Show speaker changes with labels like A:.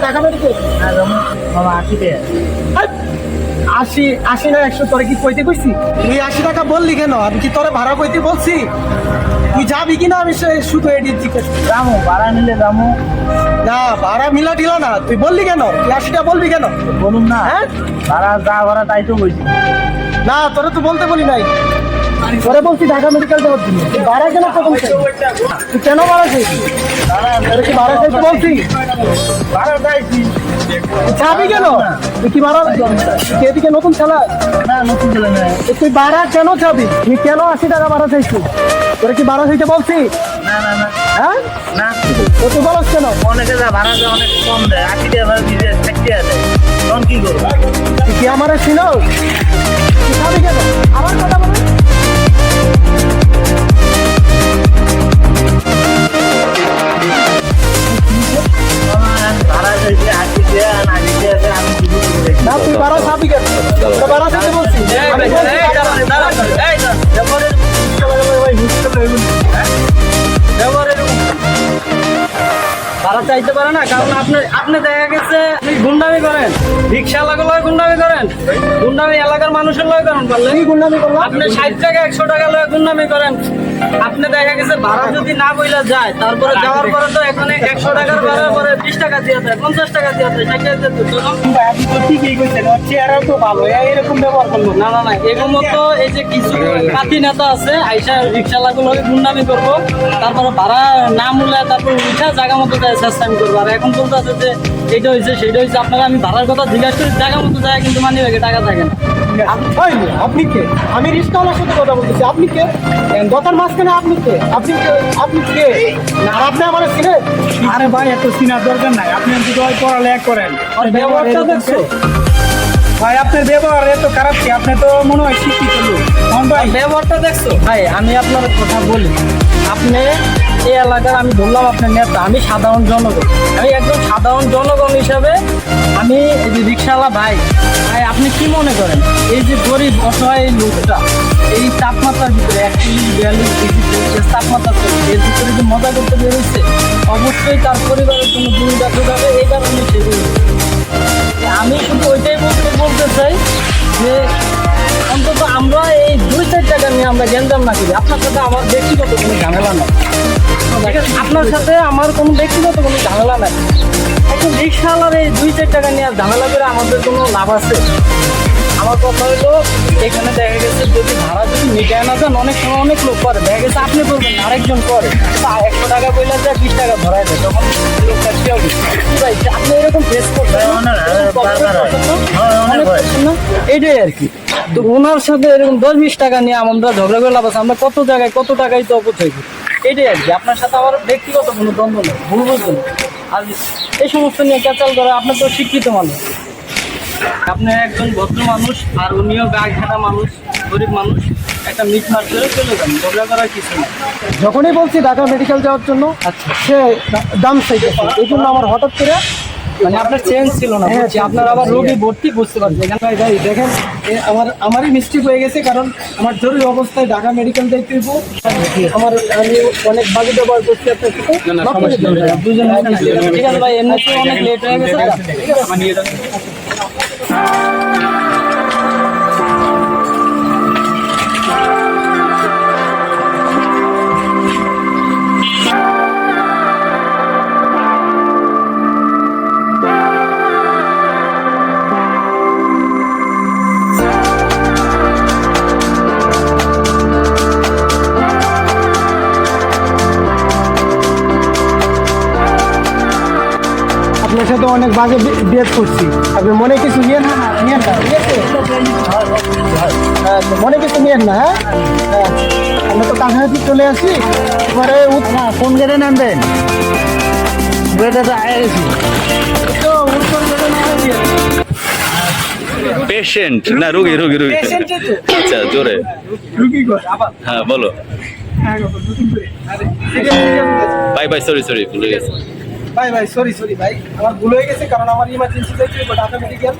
A: Dhaka medical
B: হ্যাঁ বাবা আশি
A: আশি আশি না একশো তোরে কি কইতে কইছি? তুই আশি টাকা বললি কেন? আমি কি তোরে ভাড়া কইতে বলছি? তুই যাবি কিনা আমি সে- শুধু এটি জিজ্ঞেস।
B: যাব ভাড়া নিলে যাব
A: না ভাড়া মিলা টিলা না। তুই বললি কেন? তুই আশিটা বলবি কেন?
B: বলুন না।
A: হ্যাঁ?
B: ভাড়া যা ভাড়া তাই তো বলছি
A: না তোরে তো বলতে বলি নাই। তোরে বলছি ঢাকা মেডিকেল যাওয়ার জন্য। ভাড়া কেন চাইছিস? তুই কেন চাইছিস? কি বলছি?
B: ভাড়া চাইছি
A: যাবি কেন? তুই কি তুই এদিকে নতুন খেলা
B: না নতুন
A: তুই ভাড়া কেন যাবি তুই কেন আশি টাকা ভাড়া চাইছিস? তোরে কি ভাড়া চাইতে বলছি?
B: না না না।
A: হ্যাঁ?
B: না।
A: তুই কেন?
B: অনেকে যা ভাড়া দেয় অনেক কম দেয়। আশি টাকা ভাড়া দিয়ে ষাট টাকা তখন কি করব?
A: তুই কি আমার ছিল তুই যাবি কেন? আমার কথা বলে চাইতে
C: পারে না কারণ আপনি আপনি দেখা গেছে আপনি গুন্ডামি করেন। লয় গুন্ডামি করেন? গুন্ডামি এলাকার মানুষের লয় করেন বললেন।
A: গুন্ডামি করলাম?
C: আপনি ষাট টাকা একশো টাকা লয় গুন্ডামি করেন। আপনি দেখা গেছে ভাড়া যদি না বইলা যায় তারপরে যাওয়ার পরে তো এখানে একশো টাকার ভাড়া পরে বিশ টাকা দিয়ে দেয় পঞ্চাশ টাকা দিয়ে দেয় ষাট টাকা দিয়ে
A: আপনি তো ঠিকই কইছেন ওর তো ভালো এরকম ব্যবহার করল।
C: না না না এরকম মতো এই যে কিছু পাতি নেতা আছে আইসা রিক্সা লাগল লগে গুন্ডামি করব তারপরে ভাড়া না মূল্যে তারপর উঠা জায়গা মতো যায় চেষ্টামি করব। আর এখন বলতে আছে যে এইটা হয়েছে সেইটা হয়েছে আপনারা আমি ভাড়ার কথা করি জায়গা মতো যায় কিন্তু মানি ব্যাগে টাকা থাকে না।
A: আপ- আপনি কে? আমি রিস্কাওয়ালার সাথে কথা বলতেছি আপনি কে? কথার মাঝখানে আপনি কে? আপনি কে? আপনি কে? আর আপনি আমার চিনে
D: আরে ভাই এত চিনার দরকার নাই। আপনি ওই পড়ালেখা করেন।
C: আর ব্যবহারটা দেখছ?
D: ভাই আপনার ব্যবহার এত খারাপ কি? আপনি তো মনে হয় শিক্ষিত লোক। ভাই?
C: ব্যবহারটা দেখছ? ভাই আমি আপনার কথা বলি। আপনি এই এলাকার আমি ধরলাম আপনার নেতা আমি সাধারণ জনগণ। আমি একজন সাধারণ জনগণ হিসাবে আমি এই যে রিক্সাওয়ালা ভাই ভাই, আপনি কি মনে করেন? এই যে গরিব, অসহায় লোকটা, এই তাপমাত্রার ভিতরে একচল্লিশ বিয়াল্লিশ ডিগ্রি সেলসিয়াস তাপমাত্রা এর ভিতরে যে মজা করতে বেরোচ্ছে, অবশ্যই তার পরিবারের জন্য দেখা যাবে এই কারণে আমরা গ্যাঞ্জাম না করি আপনার সাথে আমার ব্যক্তিগত কোনো ঝামেলা নাই। আপনার সাথে আমার কোনো ব্যক্তিগত কোনো ঝামেলা নাই। একজন রিক্সাওয়ালার এই দুই চার টাকা নিয়ে ঝামেলা করে আমাদের কোনো লাভ আছে? আমার কথা হলো এখানে দেখা গেছে যদি ভাড়া যদি মিটায় না যান অনেক সময় অনেক লোক করে। দেখা গেছে আপনি করবেন না, আরেকজন করে। তা একশো টাকা বললে যায় বিশ টাকা ধরায় যায় তখন লোকটা কি হবে? ভাই আপনি এরকম ফেস করবেন এইটাই আর কি। তো ওনার সাথে এরকম দশ বিশ টাকা নিয়ে আমরা ঝগড়া করে লাভ আছে আমরা কত জায়গায় কত টাকাই তো অপচয় করি? এটাই আর কি। আপনার সাথে আমার ব্যক্তিগত কোনো দ্বন্দ্ব নেই ভুল বুঝবেন। আর এই সমস্ত নিয়ে ক্যাচাল করা আপনার তো শিক্ষিত মানুষ। আপনি একজন ভদ্র মানুষ আর উনিও গা ঘেরা মানুষ গরিব মানুষ একটা মিট মার করে চলে যান। ঝগড়া করার কিছু না
A: যখনই বলছি ঢাকা মেডিকেল যাওয়ার জন্য
C: আচ্ছা।
A: সে দাম চাইতেছে। এই জন্য আমার হঠাৎ করে
C: মানে আপনার চেঞ্জ ছিল না
A: হ্যাঁ,
C: বুঝছি। আপনার আবার রোগী ভর্তি বুঝতে পারছি এখানে
A: ভাই ভাই দেখেন এ আমার আমারই মিস্টেক হয়ে গেছে কারণ আমার জরুরি অবস্থায় ঢাকা মেডিকেল দেখতে আমার আমি অনেক বাজে ব্যবহার করছি আপনার সাথে।
C: দুজন ঠিক আছে ভাই এমনিতে অনেক লেট হয়ে গেছে
A: আপনার সাথে অনেক বাজে বিয়েট করছি। আপনি মনে কিছু নিয়েন না? নিয়েন না ঠিক আছে? হ্যাঁ, মনে কিছু নিয়েন না হ্যাঁ? হ্যাঁ। আমরা তো কাছাকাছি চলে আসি। পরে
B: না কোন গেটে নামবেন? গেটে তো গেছি
A: তো উত্তর গেটে নেমে
E: পেশেন্ট না রোগী রোগী রোগী। আচ্ছা জোরে।
A: রুগী
E: হ্যাঁ বলো। বাই বাই সরি সরি ভুলে গেছি।
A: ভাই ভাই সরি সরি ভাই। আমার ভুল হয়ে গেছে, কারণ আমার ইমার্জেন্সি যাইতে ঢাকা মেডিকেল